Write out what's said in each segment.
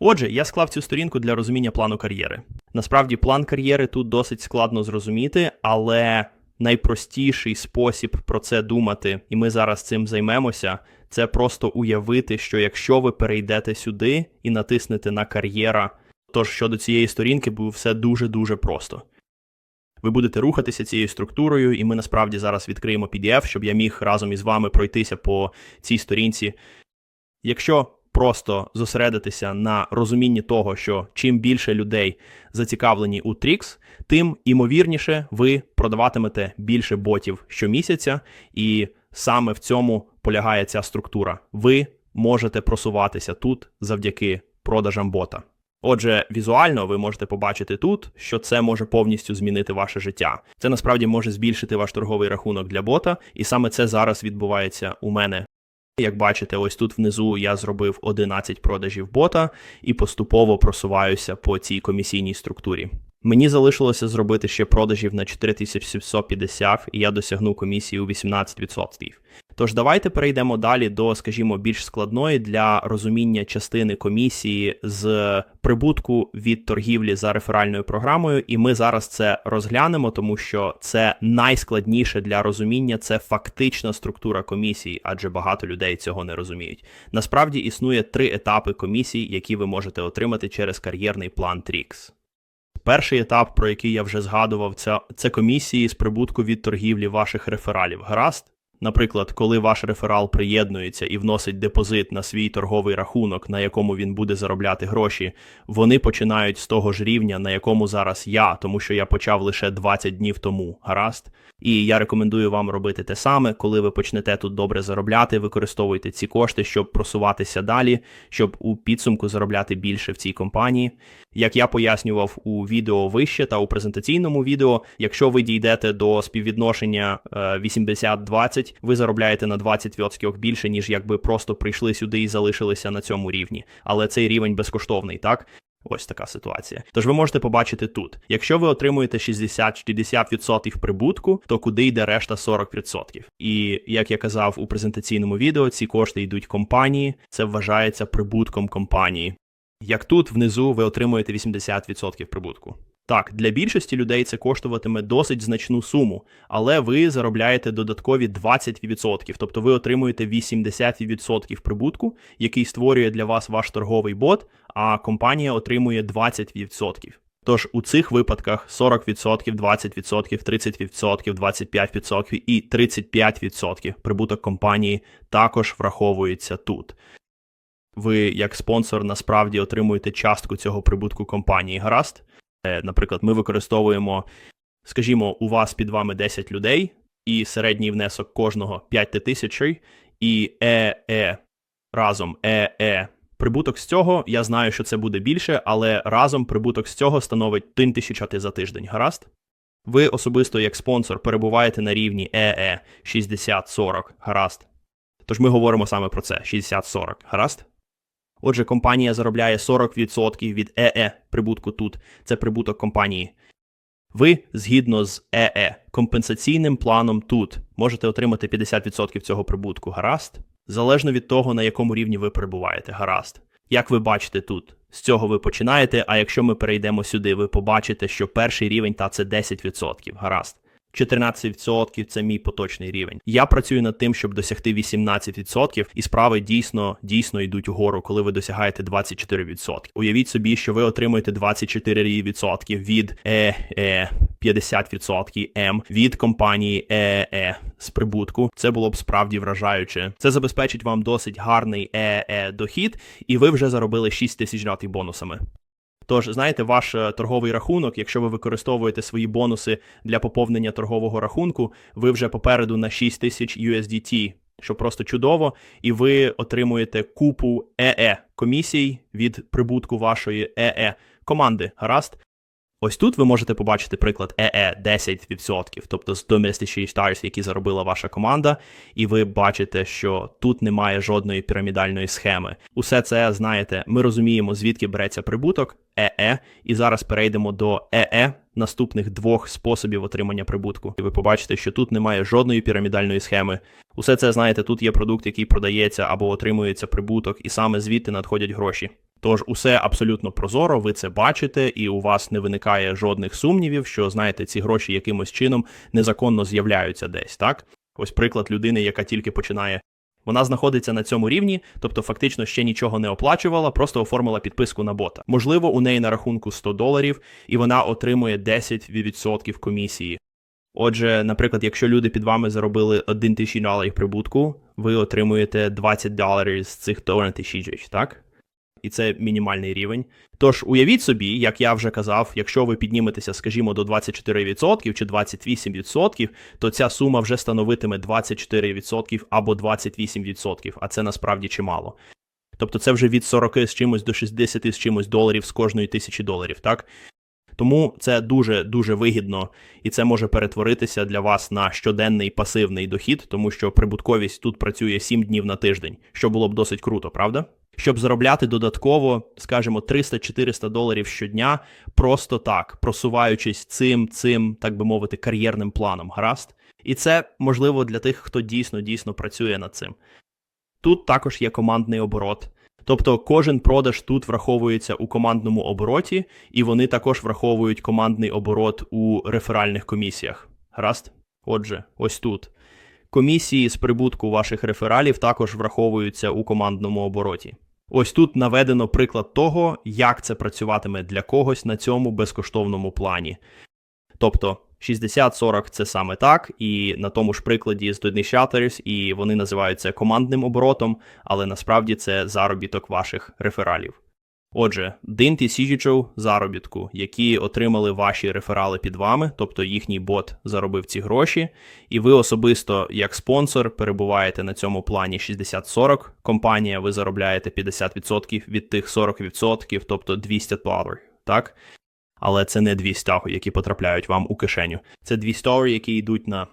Отже, я склав цю сторінку для розуміння плану кар'єри. Насправді, план кар'єри тут досить складно зрозуміти, але найпростіший спосіб про це думати, і ми зараз цим займемося, це просто уявити, що якщо ви перейдете сюди і натиснете на кар'єра, тож щодо цієї сторінки буде все дуже-дуже просто. Ви будете рухатися цією структурою, і ми насправді зараз відкриємо PDF, щоб я міг разом із вами пройтися по цій сторінці. Якщо просто зосередитися на розумінні того, що чим більше людей зацікавлені у Trix, тим імовірніше ви продаватимете більше ботів щомісяця, і саме в цьому полягає ця структура. Ви можете просуватися тут завдяки продажам бота. Отже, візуально ви можете побачити тут, що це може повністю змінити ваше життя. Це насправді може збільшити ваш торговий рахунок для бота, і саме це зараз відбувається у мене. Як бачите, ось тут внизу я зробив 11 продажів бота і поступово просуваюся по цій комісійній структурі. Мені залишилося зробити ще продажів на 4750, і я досягну комісії у 18%. Тож давайте перейдемо далі до, скажімо, більш складної для розуміння частини комісії з прибутку від торгівлі за реферальною програмою, і ми зараз це розглянемо, тому що це найскладніше для розуміння, це фактична структура комісії, адже багато людей цього не розуміють. Насправді існує три етапи комісій, які ви можете отримати через кар'єрний план Trix. Перший етап, про який я вже згадував, це, це комісії з прибутку від торгівлі ваших рефералів. Гаразд? Наприклад, коли ваш реферал приєднується і вносить депозит на свій торговий рахунок, на якому він буде заробляти гроші, вони починають з того ж рівня, на якому зараз я, тому що я почав лише 20 днів тому. Гаразд. І я рекомендую вам робити те саме, коли ви почнете тут добре заробляти, використовуйте ці кошти, щоб просуватися далі, щоб у підсумку заробляти більше в цій компанії. Як я пояснював у відео вище та у презентаційному відео, якщо ви дійдете до співвідношення 80-20, ви заробляєте на 20% більше, ніж якби просто прийшли сюди і залишилися на цьому рівні. Але цей рівень безкоштовний, так? Ось така ситуація. Тож ви можете побачити тут. Якщо ви отримуєте 60-60% прибутку, то куди йде решта 40%? І як я казав у презентаційному відео, ці кошти йдуть компанії, це вважається прибутком компанії. Як тут внизу ви отримуєте 80% прибутку. Так, для більшості людей це коштуватиме досить значну суму, але ви заробляєте додаткові 20%, тобто ви отримуєте 80% прибутку, який створює для вас ваш торговий бот, а компанія отримує 20%. Тож у цих випадках 40%, 20%, 30%, 25% і 35% прибуток компанії також враховується тут. Ви, як спонсор, насправді отримуєте частку цього прибутку компанії. Гаразд? Е, Наприклад, ми використовуємо, скажімо, у вас під вами 10 людей, і середній внесок кожного 5 тисяч, і ЕЕ разом ЕЕ. Прибуток з цього, я знаю, що це буде більше, але разом прибуток з цього становить 1 тисяча за тиждень. Гаразд? Ви особисто, як спонсор, перебуваєте на рівні ЕЕ 60-40. Гаразд. Тож ми говоримо саме про це: 60-40. Гаразд? Отже, компанія заробляє 40% від ЕЕ прибутку тут. Це прибуток компанії. Ви, згідно з ЕЕ, компенсаційним планом тут можете отримати 50% цього прибутку. Гаразд? Залежно від того, на якому рівні ви перебуваєте. Гаразд. Як ви бачите тут, з цього ви починаєте, а якщо ми перейдемо сюди, ви побачите, що перший рівень та це 10%. Гаразд. 14% це мій поточний рівень. Я працюю над тим, щоб досягти 18%, і справи дійсно дійсно йдуть угору, коли ви досягаєте 24%. Уявіть собі, що ви отримуєте 24% від ЕЕ, 50% М від компанії ЕЕ з прибутку. Це було б справді вражаюче. Це забезпечить вам досить гарний ЕЕ дохід, і ви вже заробили 6 тисяч бонусами. Тож, знаєте, ваш е, торговий рахунок, якщо ви використовуєте свої бонуси для поповнення торгового рахунку, ви вже попереду на 6000 USDT, що просто чудово, і ви отримуєте купу ЕЕ комісій від прибутку вашої ЕЕ команди. Гаразд. Ось тут ви можете побачити приклад ЕЕ 10%, тобто з Domestic Stars, які заробила ваша команда, і ви бачите, що тут немає жодної пірамідальної схеми. Усе це знаєте, ми розуміємо, звідки береться прибуток ЕЕ, і зараз перейдемо до ЕЕ наступних двох способів отримання прибутку. І ви побачите, що тут немає жодної пірамідальної схеми. Усе це знаєте, тут є продукт, який продається або отримується прибуток, і саме звідти надходять гроші. Тож усе абсолютно прозоро, ви це бачите, і у вас не виникає жодних сумнівів, що знаєте, ці гроші якимось чином незаконно з'являються десь, так? Ось приклад людини, яка тільки починає. Вона знаходиться на цьому рівні, тобто фактично ще нічого не оплачувала, просто оформила підписку на бота. Можливо, у неї на рахунку 100 доларів, і вона отримує 10% комісії. Отже, наприклад, якщо люди під вами заробили 1 тисячі доларів прибутку, ви отримуєте 20 доларів з цих 1 тисяч, так? І це мінімальний рівень. Тож уявіть собі, як я вже казав, якщо ви підніметеся, скажімо, до 24% чи 28%, то ця сума вже становитиме 24% або 28%, а це насправді чимало. Тобто це вже від 40 з чимось до 60 з чимось доларів з кожної тисячі доларів, так? Тому це дуже дуже вигідно, і це може перетворитися для вас на щоденний пасивний дохід, тому що прибутковість тут працює 7 днів на тиждень, що було б досить круто, правда? Щоб заробляти додатково, скажімо, 300-400 доларів щодня, просто так, просуваючись цим, цим, так би мовити, кар'єрним планом, гаразд. І це можливо для тих, хто дійсно дійсно працює над цим. Тут також є командний оборот. Тобто кожен продаж тут враховується у командному обороті, і вони також враховують командний оборот у реферальних комісіях. Гаразд? Отже, ось тут. Комісії з прибутку ваших рефералів також враховуються у командному обороті. Ось тут наведено приклад того, як це працюватиме для когось на цьому безкоштовному плані. Тобто 60-40 це саме так, і на тому ж прикладі з Dudney Shutters, і вони називаються командним оборотом, але насправді це заробіток ваших рефералів. Отже, дин тисячу заробітку, які отримали ваші реферали під вами, тобто їхній бот заробив ці гроші, і ви особисто, як спонсор, перебуваєте на цьому плані 60-40. Компанія, ви заробляєте 50% від тих 40%, тобто 200 доларів, так? Але це не 200, які потрапляють вам у кишеню. Це 200, які йдуть на.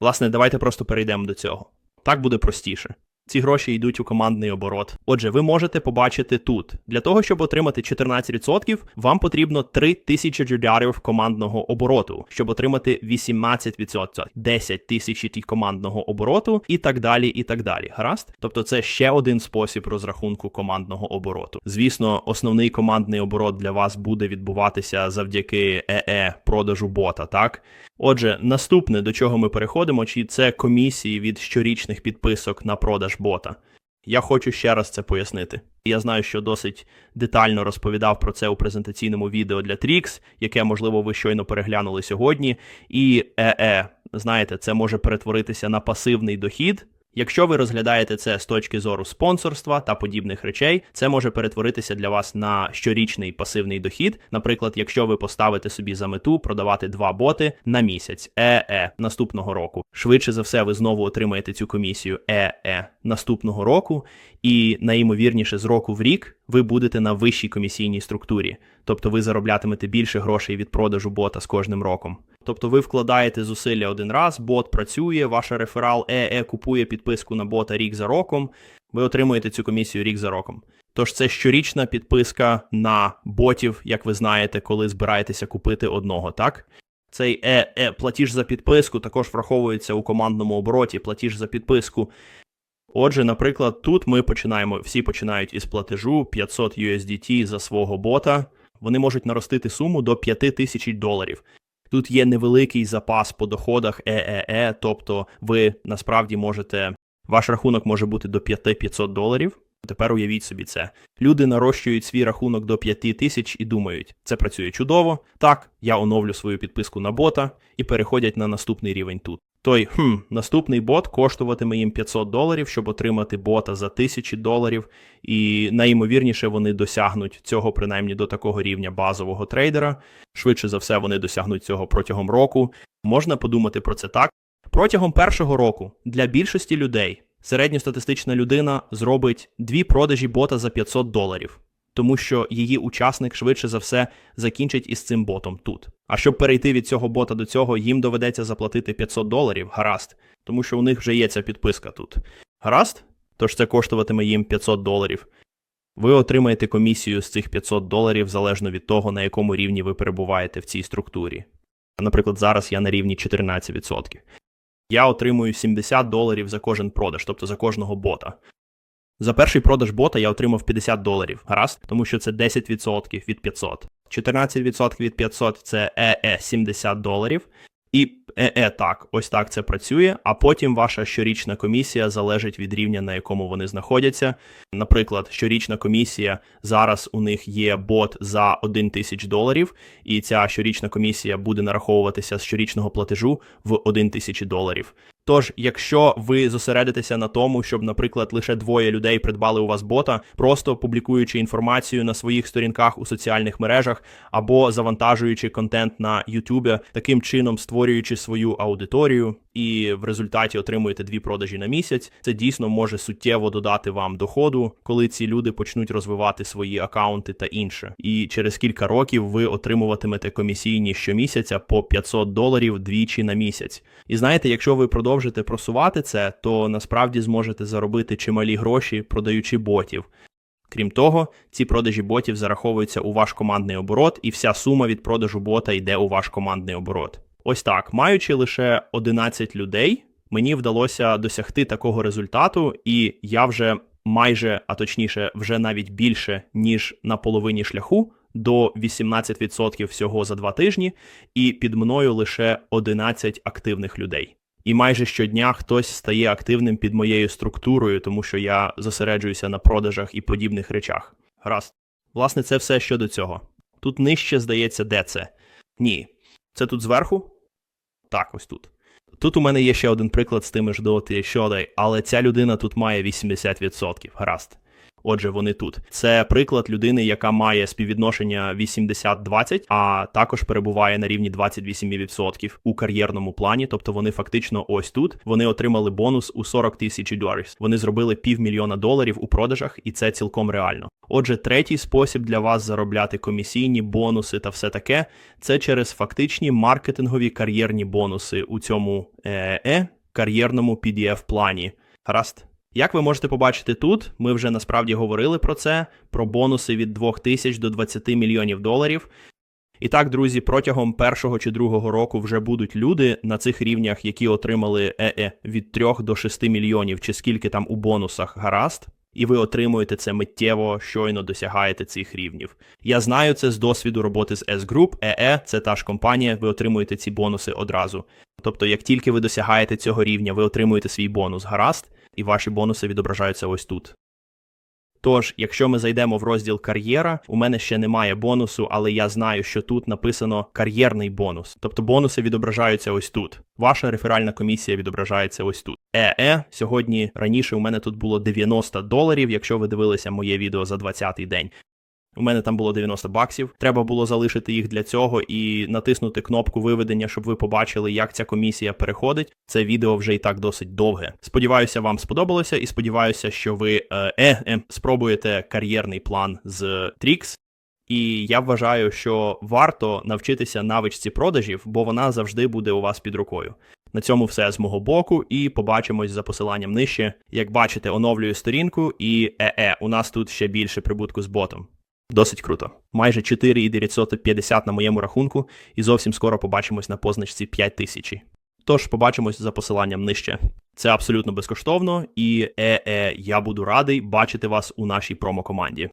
Власне, давайте просто перейдемо до цього. Так буде простіше. Ці гроші йдуть у командний оборот. Отже, ви можете побачити тут. Для того, щоб отримати 14%, вам потрібно 3000 доларів командного обороту, щоб отримати 18%, 10 тисяч командного обороту і так далі. і так далі. Гаразд? Тобто це ще один спосіб розрахунку командного обороту. Звісно, основний командний оборот для вас буде відбуватися завдяки ЕЕ продажу бота, так? Отже, наступне, до чого ми переходимо, чи це комісії від щорічних підписок на продаж бота. Я хочу ще раз це пояснити. Я знаю, що досить детально розповідав про це у презентаційному відео для Trix, яке, можливо, ви щойно переглянули сьогодні. І ЕЕ, знаєте, це може перетворитися на пасивний дохід. Якщо ви розглядаєте це з точки зору спонсорства та подібних речей, це може перетворитися для вас на щорічний пасивний дохід. Наприклад, якщо ви поставите собі за мету продавати два боти на місяць ЕЕ наступного року. Швидше за все, ви знову отримаєте цю комісію ЕЕ наступного року, і найімовірніше з року в рік ви будете на вищій комісійній структурі, тобто ви зароблятимете більше грошей від продажу бота з кожним роком. Тобто ви вкладаєте зусилля один раз, бот працює, ваш реферал ЕЕ купує підписку на бота рік за роком, ви отримуєте цю комісію рік за роком. Тож це щорічна підписка на ботів, як ви знаєте, коли збираєтеся купити одного, так? Цей ЕЕ платіж за підписку також враховується у командному обороті, платіж за підписку. Отже, наприклад, тут ми починаємо, всі починають із платежу 500 USDT за свого бота. Вони можуть наростити суму до 5000 доларів. Тут є невеликий запас по доходах ЕЕЕ, тобто ви насправді можете, ваш рахунок може бути до 5500 доларів. Тепер уявіть собі це. Люди нарощують свій рахунок до 5 тисяч і думають, це працює чудово. Так, я оновлю свою підписку на бота і переходять на наступний рівень тут. Той хм, наступний бот коштуватиме їм 500 доларів, щоб отримати бота за 1000 доларів, і найімовірніше вони досягнуть цього принаймні до такого рівня базового трейдера. Швидше за все, вони досягнуть цього протягом року. Можна подумати про це так. Протягом першого року для більшості людей середньостатистична людина зробить дві продажі бота за 500 доларів тому що її учасник швидше за все закінчить із цим ботом тут. А щоб перейти від цього бота до цього, їм доведеться заплатити 500 доларів, гаразд, тому що у них вже є ця підписка тут. Гаразд? Тож це коштуватиме їм 500 доларів. Ви отримаєте комісію з цих 500 доларів залежно від того, на якому рівні ви перебуваєте в цій структурі. Наприклад, зараз я на рівні 14%. Я отримую 70 доларів за кожен продаж, тобто за кожного бота. За перший продаж бота я отримав 50 доларів, гаразд, тому що це 10% від 500. 14% від 500 це ЕЕ 70 доларів. І ЕЕ так, ось так це працює. А потім ваша щорічна комісія залежить від рівня, на якому вони знаходяться. Наприклад, щорічна комісія зараз у них є бот за 1 тисяч доларів, і ця щорічна комісія буде нараховуватися з щорічного платежу в 1 тисячі доларів. Тож, якщо ви зосередитеся на тому, щоб, наприклад, лише двоє людей придбали у вас бота, просто публікуючи інформацію на своїх сторінках у соціальних мережах або завантажуючи контент на YouTube, таким чином створюючи свою аудиторію, і в результаті отримуєте дві продажі на місяць, це дійсно може суттєво додати вам доходу, коли ці люди почнуть розвивати свої акаунти та інше. І через кілька років ви отримуватимете комісійні щомісяця по 500 доларів двічі на місяць. І знаєте, якщо ви продовжите просувати це, то насправді зможете заробити чималі гроші, продаючи ботів. Крім того, ці продажі ботів зараховуються у ваш командний оборот, і вся сума від продажу бота йде у ваш командний оборот. Ось так, маючи лише 11 людей, мені вдалося досягти такого результату, і я вже майже, а точніше, вже навіть більше, ніж на половині шляху до 18% всього за два тижні, і під мною лише 11 активних людей. І майже щодня хтось стає активним під моєю структурою, тому що я зосереджуюся на продажах і подібних речах. Гаразд. Власне, це все щодо цього. Тут нижче здається, де це? Ні. Це тут зверху? Так, ось тут. Тут у мене є ще один приклад з тими ж доти щодай, але ця людина тут має 80%. Гаразд. Отже, вони тут. Це приклад людини, яка має співвідношення 80-20, а також перебуває на рівні 28% у кар'єрному плані. Тобто вони фактично ось тут. Вони отримали бонус у 40 тисяч доларів. Вони зробили півмільйона доларів у продажах, і це цілком реально. Отже, третій спосіб для вас заробляти комісійні бонуси та все таке це через фактичні маркетингові кар'єрні бонуси у цьому е, кар'єрному pdf плані. Гаразд. Як ви можете побачити тут, ми вже насправді говорили про це, про бонуси від 2000 до 20 мільйонів доларів. І так, друзі, протягом першого чи другого року вже будуть люди на цих рівнях, які отримали ЕЕ від 3 до 6 мільйонів, чи скільки там у бонусах гаразд, і ви отримуєте це миттєво, щойно досягаєте цих рівнів. Я знаю це з досвіду роботи з S-Group, ЕЕ це та ж компанія, ви отримуєте ці бонуси одразу. Тобто, як тільки ви досягаєте цього рівня, ви отримуєте свій бонус гаразд, і ваші бонуси відображаються ось тут. Тож, якщо ми зайдемо в розділ кар'єра, у мене ще немає бонусу, але я знаю, що тут написано кар'єрний бонус. Тобто бонуси відображаються ось тут. Ваша реферальна комісія відображається ось тут. ЕЕ сьогодні раніше у мене тут було 90 доларів, якщо ви дивилися моє відео за 20-й день. У мене там було 90 баксів. Треба було залишити їх для цього і натиснути кнопку виведення, щоб ви побачили, як ця комісія переходить. Це відео вже і так досить довге. Сподіваюся, вам сподобалося, і сподіваюся, що ви е, е, е спробуєте кар'єрний план з Trix. І я вважаю, що варто навчитися навичці продажів, бо вона завжди буде у вас під рукою. На цьому все з мого боку, і побачимось за посиланням нижче. Як бачите, оновлюю сторінку, і е-е, у нас тут ще більше прибутку з ботом. Досить круто. Майже 4,950 на моєму рахунку, і зовсім скоро побачимось на позначці 5000. Тож побачимось за посиланням нижче. Це абсолютно безкоштовно, і е-е, я буду радий бачити вас у нашій промокоманді.